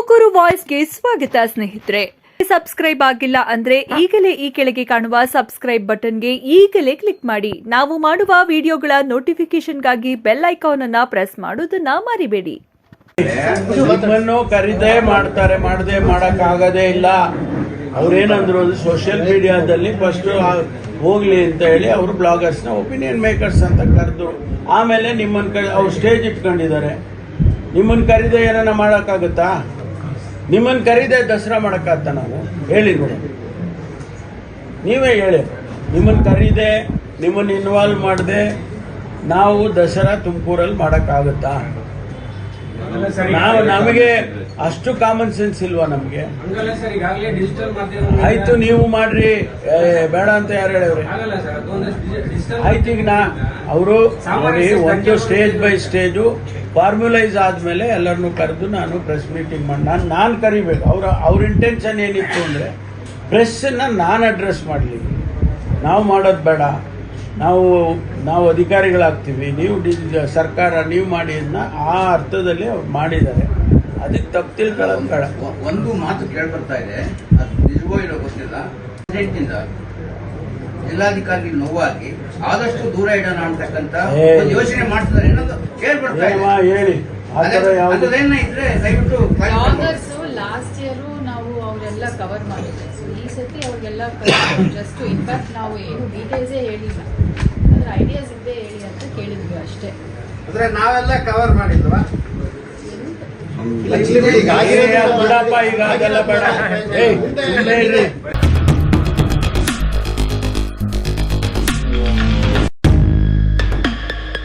ತುಮಕೂರು ವಾಯ್ಸ್ಗೆ ಸ್ವಾಗತ, ಸ್ನೇಹಿತರೆ. ಸಬ್ಸ್ಕ್ರೈಬ್ ಆಗಿಲ್ಲ ಅಂದ್ರೆ ಈಗಲೇ ಈ ಕೆಳಗೆ ಕಾಣುವ ಸಬ್ಸ್ಕ್ರೈಬ್ ಬಟನ್ಗೆ ಈಗಲೇ ಕ್ಲಿಕ್ ಮಾಡಿ. ನಾವು ಮಾಡುವ ವಿಡಿಯೋಗಳ ನೋಟಿಫಿಕೇಶನ್ಗಾಗಿ ಬೆಲ್ ಐಕಾನ್ ಅನ್ನ ಪ್ರೆಸ್ ಮಾಡೋದನ್ನ ಮರಿಬೇಡಿ. ನಿಮ್ಮನ್ನು ಕರಿದೇ ಮಾಡ್ತಾರೆ, ಮಾಡದೆ ಮಾಡಕ್ ಆಗದೇ ಇಲ್ಲ. ಅವ್ರೇನಂದ್ರು ಸೋಷಿಯಲ್ ಮೀಡಿಯಾದಲ್ಲಿ ಫಸ್ಟ್ ಹೋಗ್ಲಿ ಅಂತ ಹೇಳಿ ಅವರು ಬ್ಲಾಗರ್ಸ್ನ ಒಪಿನಿಯನ್ ಮೇಕರ್ಸ್ ಅಂತ ಕರೆದು ಆಮೇಲೆ ನಿಮ್ಮನ್ನ ಅವ್ರು ಸ್ಟೇಜ್ ಇಟ್ಕೊಂಡಿದ್ದಾರೆ. ನಿಮ್ಮನ್ನ ಕರೀದೆ ಏನಾನ ಮಾಡೋಕ್ಕಾಗುತ್ತಾ? ನಿಮ್ಮನ್ನ ಕರೀದೆ ದಸರಾ ಮಾಡೋಕ್ಕಾಗತ್ತಾ ನಾವು ಹೇಳಿ ನೋಡಿ ನೀವೇ ಹೇಳಿ. ನಿಮ್ಮನ್ನು ಕರೀದೆ, ನಿಮ್ಮನ್ನ ಇನ್ವಾಲ್ವ್ ಮಾಡಿದೆ ನಾವು ದಸರಾ ತುಮಕೂರಲ್ಲಿ ಮಾಡೋಕ್ಕಾಗುತ್ತಾ? ನಾವು ನಮಗೆ ಅಷ್ಟು ಕಾಮನ್ ಸೆನ್ಸ್ ಇಲ್ವಾ ನಮಗೆ? ಆಯ್ತು ನೀವು ಮಾಡ್ರಿ. ಬೇಡ ಅಂತ ಯಾರು ಹೇಳವ್ರೆ ಆಯ್ತು ಈಗ ನಾ ಅವರು ನೋಡಿ ಒಂದು ಸ್ಟೇಜ್ ಬೈ ಸ್ಟೇಜು ಫಾರ್ಮುಲೈಸ್ ಆದ್ಮೇಲೆ ಎಲ್ಲರನ್ನು ಕರೆದು ನಾನು ಪ್ರೆಸ್ ಮೀಟಿಂಗ್ ಮಾಡಿ ನಾನು ನಾನು ಕರಿಬೇಕು. ಅವ್ರ ಅವ್ರ ಇಂಟೆನ್ಷನ್ ಏನಿತ್ತು ಅಂದರೆ ಪ್ರೆಸ್ಸನ್ನು ನಾನು ಅಡ್ರೆಸ್ ಮಾಡಲಿ ನಾವು ಮಾಡೋದು ಬೇಡ. ನಾವು ನಾವು ಅಧಿಕಾರಿಗಳಾಗ್ತೀವಿ. ನೀವು ಡಿ ಸರ್ಕಾರ ನೀವು ಮಾಡಿ ಅದನ್ನ ಆ ಅರ್ಥದಲ್ಲಿ ಅವ್ರು ಮಾಡಿದ್ದಾರೆ. ಅದಕ್ಕೆ ತಪ್ಪು ತಿಳ್ಕೊಳ್ಳೋದು ಒಂದು ಮಾತು ಕೇಳಿ ಬರ್ತಾ ಇದೆ. ಅದು ನಿಜವೋ ಇರೋ ಗೊತ್ತಿಲ್ಲ. ಪ್ರೆಸಿಡೆಂಟ್ನಿಂದ ಜಿಲ್ಲಾಧಿಕಾರಿ ನೋವಾಗಿ ಆದಷ್ಟು ದೂರ ಇಡೋಣ ಅಂತಕ್ಕಂತ ಒಂದು ಯೋಚನೆ ಮಾಡ್ತಿದ್ದಾರೆ ಅನ್ನೋದು ಕೇಳಿ ಬರ್ತಾ ಇದೆ. ಏನಮ್ಮ ಹೇಳಿ. ಇದ್ರೆ ದಯವಿಟ್ಟು ಲಾಸ್ಟ್ ಇಯರ್ ನಾವು ಅವರೆಲ್ಲ ಕವರ್ ಮಾಡಿದ್ವಿ. ಈ ಸತಿ ಅವ್ರಿಗೆಲ್ಲ ಜಸ್ಟ್ ಇನ್ಫ್ಯಾಕ್ಟ್ ನಾವು ಏನು ಡೀಟೇಲ್ಸೇ ಹೇಳಿಲ್ಲ. ಐಡಿಯಾಸ್ ಇದ್ದೇ ಹೇಳಿ ಅಂತ ಕೇಳಿದ್ವಿ ಅಷ್ಟೇ. ಅಂದ್ರೆ ನಾವೆಲ್ಲ ಕವರ್ ಮಾಡಿದ್ವಾ ಏ, ಬಿಡಪ್ಪ ಈಗ ಅದೆಲ್ಲ ಬೇಡ. ಏಯ್ ಸುಮ್ಮನೆ ಇರ್ರಿ